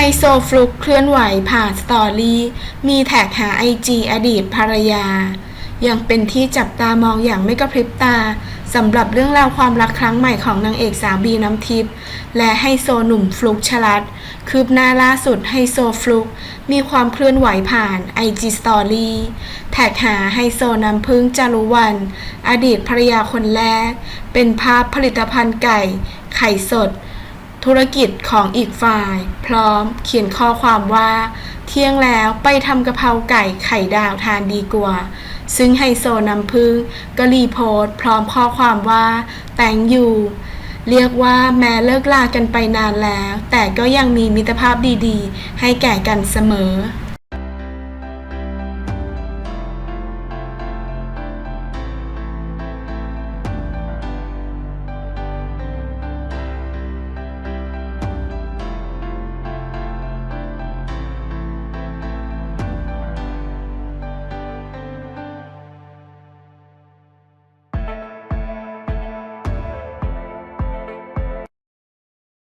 ไฮโซฟลุกเคลื่อนไหวผ่านสตอรี่ มีแท็กหาไอจีอดีตภรรยา ยังเป็นที่จับตามองอย่างไม่กระพริบตาสำหรับเรื่องราวความรักครั้งใหม่ของนางเอกสาวบีน้ำทิพย์และไฮโซหนุ่มฟลุกชลัด คืบหน้าล่าสุดไฮโซฟลุก มีความเคลื่อนไหวผ่าน IG Story แท็กหาไฮโซน้ำพึ่งจารุวัน อดีตภรรยาคนแรก เป็นภาพผลิตภัณฑ์ไก่ ไข่สด ธุรกิจของอีกฝ่าย พร้อมเขียนข้อความว่า เที่ยงแล้วไปทำกะเพราไก่ไข่ดาวทานดีกว่า ซึ่งไฮโซน้ำพึ่งก็รีโพสต์พร้อมข้อความว่า แต่งอยู่เรียกว่าแม้เลิกลากันไปนานแล้ว แต่ก็ยังมีมิตรภาพดีๆ ให้แก่กันเสมอ